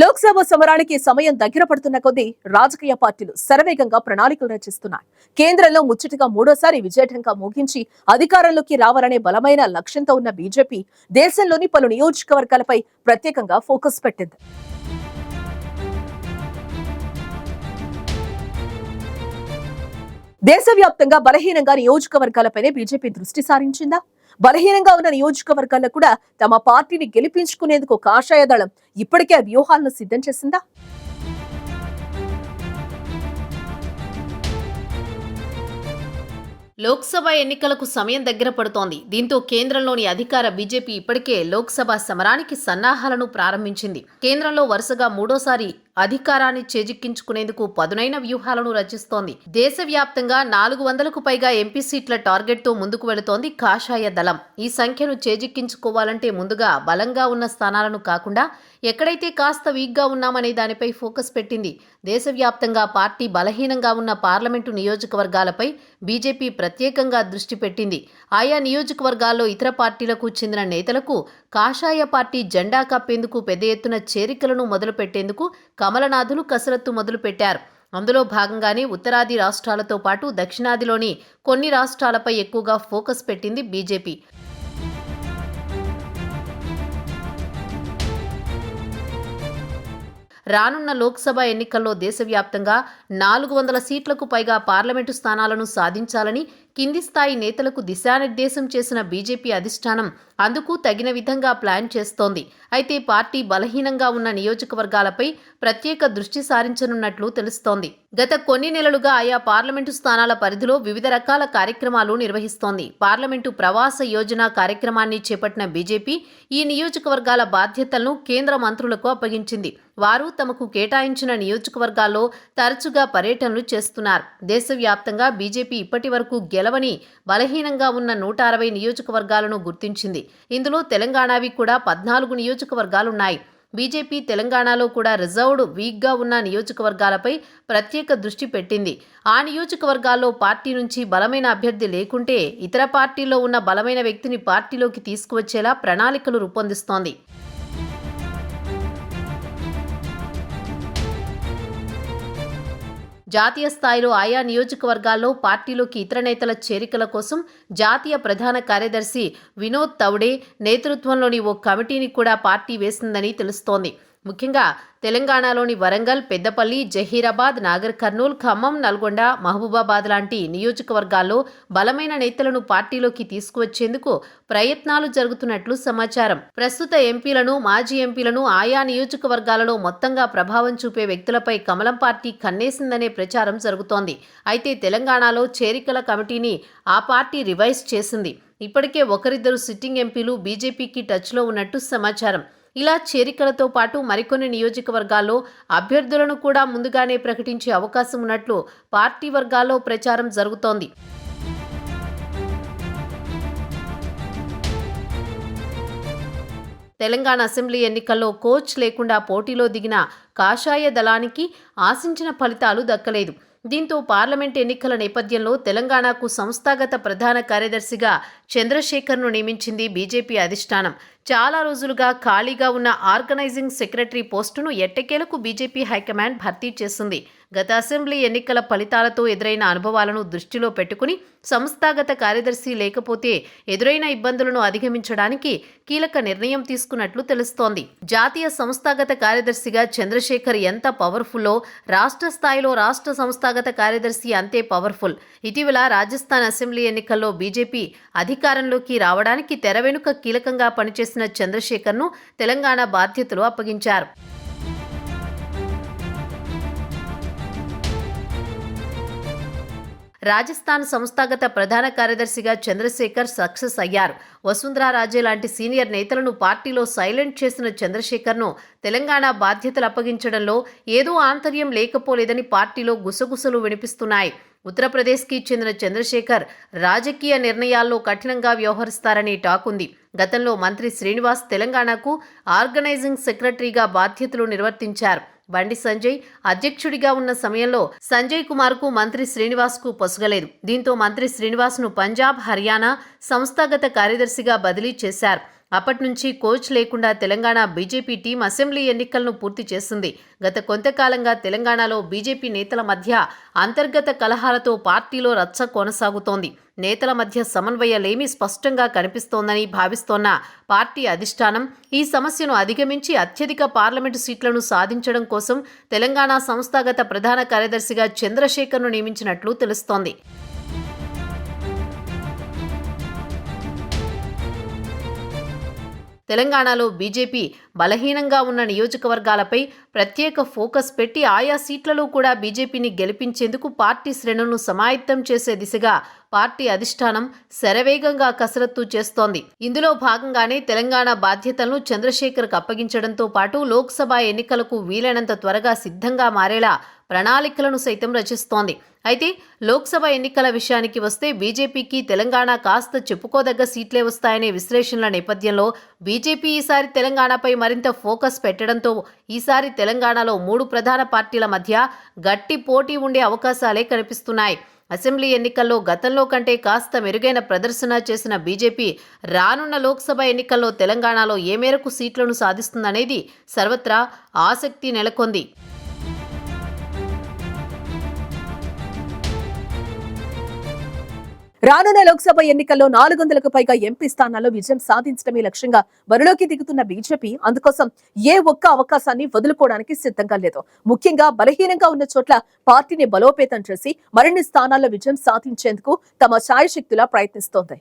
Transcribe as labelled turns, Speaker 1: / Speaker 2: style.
Speaker 1: లోక్సభ సమరానికి సమయం దగ్గర పడుతున్న కొద్దీ రాజకీయ పార్టీలు శరవేగంగా ప్రణాళికలు రచిస్తున్నాయి. కేంద్రంలో ముచ్చటగా మూడోసారి విజయఢంకా ముగించి అధికారంలోకి రావాలనే బలమైన లక్ష్యంతో ఉన్న బీజేపీ దేశంలోని పలు నియోజకవర్గాలపై ప్రత్యేకంగా ఫోకస్ పెట్టింది. దేశవ్యాప్తంగా బలహీనంగా నియోజకవర్గాలపైనే బీజేపీ దృష్టి సారించిందా? బలహీనంగా ఉన్న నియోజకవర్గాల్లో కూడా తమ పార్టీని గెలిపించుకునేందుకు కాషాయ దళం ఇప్పటికే వ్యూహాలను సిద్ధం చేసిందా?
Speaker 2: లోక్సభ ఎన్నికలకు సమయం దగ్గర పడుతోంది. దీంతో కేంద్రంలోని అధికార బీజేపీ ఇప్పటికే లోక్సభ సమరానికి సన్నాహాలను ప్రారంభించింది. కేంద్రంలో వరుసగా మూడోసారి అధికారాన్ని చేజిక్కించుకునేందుకు పదునైన వ్యూహాలను రచిస్తోంది. దేశవ్యాప్తంగా నాలుగు వందలకు పైగా ఎంపీ సీట్ల టార్గెట్తో ముందుకు వెళుతోంది కాషాయ దళం. ఈ సంఖ్యను చేజిక్కించుకోవాలంటే ముందుగా బలంగా ఉన్న స్థానాలను కాకుండా ఎక్కడైతే కాస్త వీక్గా ఉన్నామనే దానిపై ఫోకస్ పెట్టింది. దేశవ్యాప్తంగా పార్టీ బలహీనంగా ఉన్న పార్లమెంటు నియోజకవర్గాలపై బీజేపీ ప్రత్యేకంగా దృష్టి పెట్టింది. ఆయా నియోజకవర్గాల్లో ఇతర పార్టీలకు చెందిన నేతలకు కాషాయ పార్టీ జెండా కప్పేందుకు పెద్ద ఎత్తున చేరికలను మొదలుపెట్టేందుకు కమలనాథులు కసరత్తు మొదలుపెట్టారు. అందులో భాగంగానే ఉత్తరాది రాష్ట్రాలతో పాటు దక్షిణాదిలోని కొన్ని రాష్ట్రాలపై ఎక్కువగా ఫోకస్ పెట్టింది బీజేపీ. రానున్న లోక్సభ ఎన్నికల్లో దేశవ్యాప్తంగా నాలుగు వందల సీట్లకు పైగా పార్లమెంటు స్థానాలను సాధించాలని కింది స్థాయి నేతలకు దిశానిర్దేశం చేసిన బీజేపీ అధిష్టానం అందుకు తగిన విధంగా ప్లాన్ చేస్తోంది. అయితే పార్టీ బలహీనంగా ఉన్న నియోజకవర్గాలపై ప్రత్యేక దృష్టి సారించనున్నట్లు తెలుస్తోంది. గత కొన్ని నెలలుగా ఆయా పార్లమెంటు స్థానాల పరిధిలో వివిధ రకాల కార్యక్రమాలు నిర్వహిస్తోంది. పార్లమెంటు ప్రవాస యోజన కార్యక్రమాన్ని చేపట్టిన బీజేపీ ఈ నియోజకవర్గాల బాధ్యతలను కేంద్ర మంత్రులకు అప్పగించింది. వారు తమకు కేటాయించిన నియోజకవర్గాల్లో తరచుగా పర్యటనలు చేస్తున్నారు. దేశవ్యాప్తంగా బీజేపీ ఇప్పటి వరకు గెలవని బలహీనంగా ఉన్న నూట అరవై నియోజకవర్గాలను గుర్తించింది. ఇందులో తెలంగాణవి కూడా పద్నాలుగు నియోజకవర్గాలున్నాయి. బీజేపీ తెలంగాణలో కూడా రిజర్వ్డ్ వీక్గా ఉన్న నియోజకవర్గాలపై ప్రత్యేక దృష్టి పెట్టింది. ఆ నియోజకవర్గాల్లో పార్టీ నుంచి బలమైన అభ్యర్థి లేకుంటే ఇతర పార్టీల్లో ఉన్న బలమైన వ్యక్తిని పార్టీలోకి తీసుకువచ్చేలా ప్రణాళికలు రూపొందిస్తోంది. జాతీయ స్థాయిలో ఆయా నియోజకవర్గాల్లో పార్టీలోకి ఇతర నేతల చేరికల కోసం జాతీయ ప్రధాన కార్యదర్శి వినోద్ తౌడే నేతృత్వంలోని ఓ కమిటీని కూడా పార్టీ వేసిందని తెలుస్తోంది. ముఖ్యంగా తెలంగాణలోని వరంగల్ పెద్దపల్లి జహీరాబాద్ నాగర్ కర్నూల్ ఖమ్మం నల్గొండ మహబూబాబాద్ లాంటి నియోజకవర్గాల్లో బలమైన నేతలను పార్టీలోకి తీసుకువచ్చేందుకు ప్రయత్నాలు జరుగుతున్నట్లు సమాచారం. ప్రస్తుత ఎంపీలను మాజీ ఎంపీలను ఆయా నియోజకవర్గాలలో మొత్తంగా ప్రభావం చూపే వ్యక్తులపై కమలం పార్టీ కన్నేసిందనే ప్రచారం జరుగుతోంది. అయితే తెలంగాణలో చేరికల కమిటీని ఆ పార్టీ రివైజ్ చేసింది. ఇప్పటికే ఒకరిద్దరు సిట్టింగ్ ఎంపీలు బీజేపీకి టచ్లో ఉన్నట్టు సమాచారం. ఇలా చేరికలతో పాటు మరికొన్ని నియోజకవర్గాల్లో అభ్యర్థులను కూడా ముందుగానే ప్రకటించే అవకాశం ఉన్నట్లు పార్టీ వర్గాల్లో ప్రచారం జరుగుతోంది. తెలంగాణ అసెంబ్లీ ఎన్నికల్లో కోచ్ లేకుండా పోటీలో దిగిన కాషాయ దళానికి ఆశించిన ఫలితాలు దక్కలేదు. దీంతో పార్లమెంట్ ఎన్నికల నేపథ్యంలో తెలంగాణకు సంస్థాగత ప్రధాన కార్యదర్శిగా చంద్రశేఖర్ను నియమించింది బీజేపీ అధిష్టానం. చాలా రోజులుగా ఖాళీగా ఉన్న ఆర్గనైజింగ్ సెక్రటరీ పోస్టును ఎట్టకేలకు బీజేపీ హైకమాండ్ భర్తీ చేసింది. గత అసెంబ్లీ ఎన్నికల ఫలితాలతో ఎదురైన అనుభవాలను దృష్టిలో పెట్టుకుని సంస్థాగత కార్యదర్శి లేకపోతే ఎదురైన ఇబ్బందులను అధిగమించడానికి కీలక నిర్ణయం తీసుకున్నట్లు తెలుస్తోంది. జాతీయ సంస్థాగత కార్యదర్శిగా చంద్రశేఖర్ ఎంత పవర్ఫుల్లో రాష్ట్ర స్థాయిలో రాష్ట్ర సంస్థాగత కార్యదర్శి అంతే పవర్ఫుల్. ఇటీవల రాజస్థాన్ అసెంబ్లీ ఎన్నికల్లో బీజేపీ అధికారంలోకి రావడానికి తెర వెనుక కీలకంగా పనిచేసిన చంద్రశేఖర్ను తెలంగాణ బాధ్యతలు అప్పగించారు. రాజస్థాన్ సంస్థాగత ప్రధాన కార్యదర్శిగా చంద్రశేఖర్ సక్సెస్ అయ్యారు. వసుంధరా రాజే లాంటి సీనియర్ నేతలను పార్టీలో సైలెంట్ చేసిన చంద్రశేఖర్ను తెలంగాణ బాధ్యతలు అప్పగించడంలో ఏదో ఆంతర్యం లేకపోలేదని పార్టీలో గుసగుసలు వినిపిస్తున్నాయి. ఉత్తరప్రదేశ్కి చెందిన చంద్రశేఖర్ రాజకీయ నిర్ణయాల్లో కఠినంగా వ్యవహరిస్తారని టాక్ ఉంది. గతంలో మంత్రి శ్రీనివాస్ తెలంగాణకు ఆర్గనైజింగ్ సెక్రటరీగా బాధ్యతలు నిర్వర్తించారు. బండి సంజయ్ అధ్యక్షుడిగా ఉన్న సమయంలో సంజయ్ కుమార్కు మంత్రి శ్రీనివాస్కు పొసగలేదు. దీంతో మంత్రి శ్రీనివాస్ను పంజాబ్ హర్యానా సంస్థాగత కార్యదర్శిగా బదిలీ చేశారు. అప్పటి నుంచి కోచ్ లేకుండా తెలంగాణ బీజేపీ టీం అసెంబ్లీ ఎన్నికలను పూర్తి చేసింది గత కొంతకాలంగా తెలంగాణలో బీజేపీ నేతల మధ్య అంతర్గత కలహాలతో పార్టీలో రచ్చ కొనసాగుతోంది. నేతల మధ్య సమన్వయలేమి స్పష్టంగా కనిపిస్తోందని భావిస్తోన్న పార్టీ అధిష్టానం ఈ సమస్యను అధిగమించి అత్యధిక పార్లమెంటు సీట్లను సాధించడం కోసం తెలంగాణ సంస్థాగత ప్రధాన కార్యదర్శిగా చంద్రశేఖర్ను నియమించినట్లు తెలుస్తోంది. తెలంగాణలో బీజేపీ బలహీనంగా ఉన్న నియోజకవర్గాలపై ప్రత్యేక ఫోకస్ పెట్టి ఆయా సీట్లలో కూడా బీజేపీని గెలిపించేందుకు పార్టీ శ్రేణులను సమాయత్తం చేసే దిశగా పార్టీ అధిష్టానం శరవేగంగా కసరత్తు చేస్తోంది. ఇందులో భాగంగానే తెలంగాణ బాధ్యతలను చంద్రశేఖర్కు అప్పగించడంతో పాటు లోక్సభ ఎన్నికలకు వీలైనంత త్వరగా సిద్ధంగా మారేలా ప్రణాళికలను సైతం రచిస్తోంది. అయితే లోక్సభ ఎన్నికల విషయానికి వస్తే బీజేపీకి తెలంగాణ కాస్త చెప్పుకోదగ్గ సీట్లే వస్తాయనే విశ్లేషణల నేపథ్యంలో బీజేపీ ఈసారి తెలంగాణపై మరింత ఫోకస్ పెట్టడంతో ఈసారి తెలంగాణలో మూడు ప్రధాన పార్టీల మధ్య గట్టి పోటీ ఉండే అవకాశాలే కనిపిస్తున్నాయి. అసెంబ్లీ ఎన్నికల్లో గతంలో కంటే కాస్త మెరుగైన ప్రదర్శన చేసిన బీజేపీ రానున్న లోక్సభ ఎన్నికల్లో తెలంగాణలో ఏ మేరకు సీట్లను సాధిస్తుందనేది సర్వత్రా ఆసక్తి నెలకొంది.
Speaker 1: రానున్న లోక్సభ ఎన్నికల్లో నాలుగు వందలకు పైగా ఎంపీ స్థానాల్లో విజయం సాధించడమే లక్ష్యంగా బరిలోకి దిగుతున్న బీజేపీ. అందుకోసం ఏ ఒక్క అవకాశాన్ని వదులుకోవడానికి సిద్ధంగా లేదు. ముఖ్యంగా బలహీనంగా ఉన్న చోట్ల పార్టీని బలోపేతం చేసి మరిన్ని స్థానాల్లో విజయం సాధించేందుకు తమ ఛాయశక్తులా ప్రయత్నిస్తోంది.